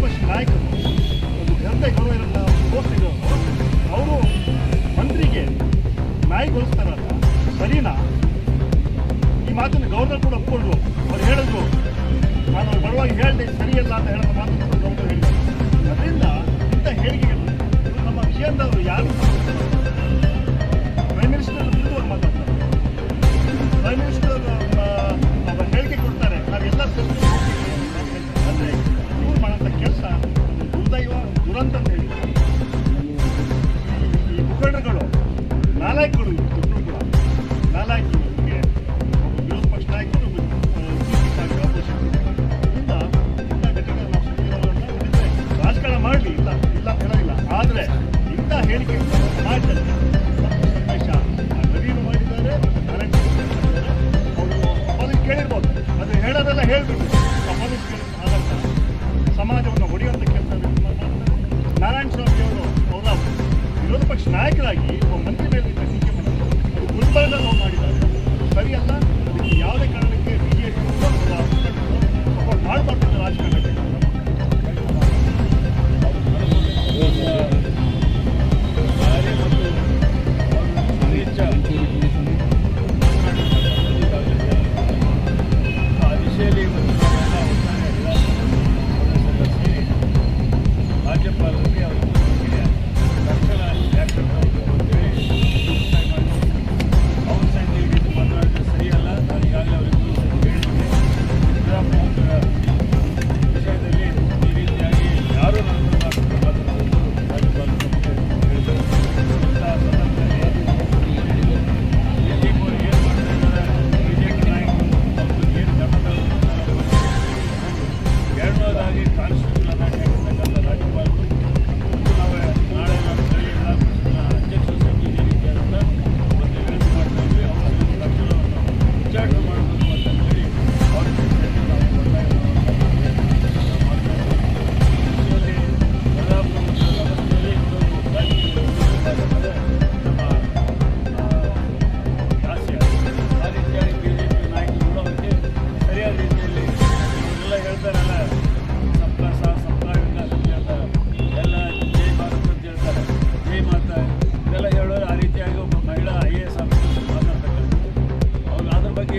ಪಕ್ಷ ನಾಯಕರು ಒಂದು ಜನತೆ ಗೌರವ ಇರಲ್ಲ ಇರೋರು ಅವರು ಮಂತ್ರಿಗೆ ನಾಯಿಗೊಳಿಸ್ತಾರಲ್ಲ ಸರಿನಾ? ಈ ಮಾತನ್ನು ಗೌರ್ನರ್ ಕೂಡ ಒಪ್ಕೊಂಡ್ರು ಅವ್ರು ಹೇಳಿದ್ರು. ನಾನು ಅವ್ರ ಪರವಾಗಿ ಸರಿಯಲ್ಲ ಅಂತ ಕೂಡ ಗೌರ್ನರ್ ಹೇಳಿದ್ರು. ಅದರಿಂದ ಇಂಥ ಹೇಳಿಕೆಗಳು ನಮ್ಮ ನಮ್ಮ ವಿಷಯದವರು ಯಾರು ಇಂಥ ಘಟನೆ ನಾವು ಸುದ್ದಿಗಳನ್ನ ನೋಡಿದ್ರೆ ರಾಜಕಾರಣ ಇಲ್ಲ ಇಲ್ಲ ಅಂತ ಆದರೆ ಇಂಥ ಹೇಳಿಕೆ ಆ ರವಿನು ಮಾಡಿದ್ದಾರೆ ಅವರು ಅಪಾಲಿಸ್ ಕೇಳಿರ್ಬೋದು. ಹೇಳೋದೆಲ್ಲ ಹೇಳ್ಬಿಟ್ಟು ಅಪಾಲಿಸ್ ಕೇಳಿದ ಸಮಾಜವನ್ನು ಹೊಡೆಯುವಂಥ ಮಾಡ್ತಾರೆ ನಾರಾಯಣ ಸ್ವಾಮಿ ಅವರು, ಅವರ ವಿರೋಧ ಪಕ್ಷ ನಾಯಕರಾಗಿ ಒಬ್ಬ ಮಂತ್ರಿ ಮೇಲೆ ಅವ್ರು ಮಾಡಿದ್ದಾರೆ. ಸರಿಯಲ್ಲ? ಯಾವುದೇ ಕಾರಣಕ್ಕೆ ಬಿಜೆಪಿ ಸಪೋರ್ಟ್ ಮಾಡಬಾರ್ದು ರಾಜಕಾರಣಕ್ಕೆ.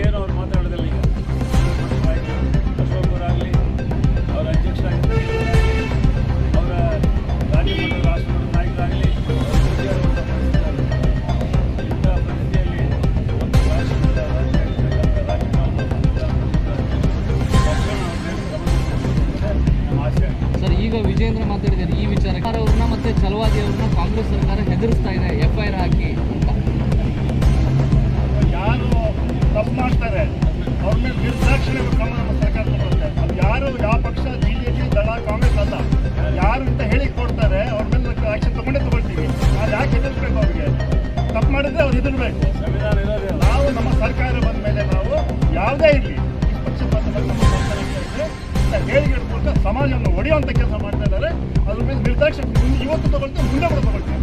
ಅದ್ರ ಬಗ್ಗೆ ಅವ್ರ ಮೇಲೆ ನಿರ್ದಾಕ್ಷಿಣ್ಯ ಕ್ರಮ ನಮ್ಮ ಸರ್ಕಾರ ತಗೊಳುತ್ತೆ. ಅದು ಯಾರು ಯಾವ ಪಕ್ಷ ಬಿಜೆಪಿ ದಳ ಕಾಂಗ್ರೆಸ್ ಅಲ್ಲ. ಯಾರು ಅಂತ ಹೇಳಿ ಕೊಡ್ತಾರೆ ಅವ್ರ ಮೇಲೆ ಆಕ್ಷನ್ ತಗೊಂಡೇ ತಗೊಳ್ತೀವಿ. ಅದು ಯಾಕೆ ಎದುರಿಸ್ಬೇಕು ಅವ್ರಿಗೆ? ತಪ್ಪು ಮಾಡಿದ್ರೆ ಅವ್ರು ಹೆದರ್ಬೇಕು. ನಾವು ನಮ್ಮ ಸರ್ಕಾರ ಬಂದ ಮೇಲೆ ನಾವು ಯಾವುದೇ ಇರಲಿ ಪಕ್ಷಪಾತ ಇದ್ರೆ ಇಂಥ ಹೇಳಿಕೆಗಳ ಮೂಲಕ ಸಮಾಜವನ್ನು ಒಡೆಯುವಂಥ ಕೆಲಸ ಮಾಡ್ತಾ ಇದ್ದಾರೆ. ಅದ್ರ ಮೇಲೆ ನಿರ್ದಾಕ್ಷಿಣ್ಯ ಇವತ್ತು ತಗೊಳ್ತೀವಿ ಮುಂದೆ ಕೂಡ ತಗೊಳ್ತೀವಿ.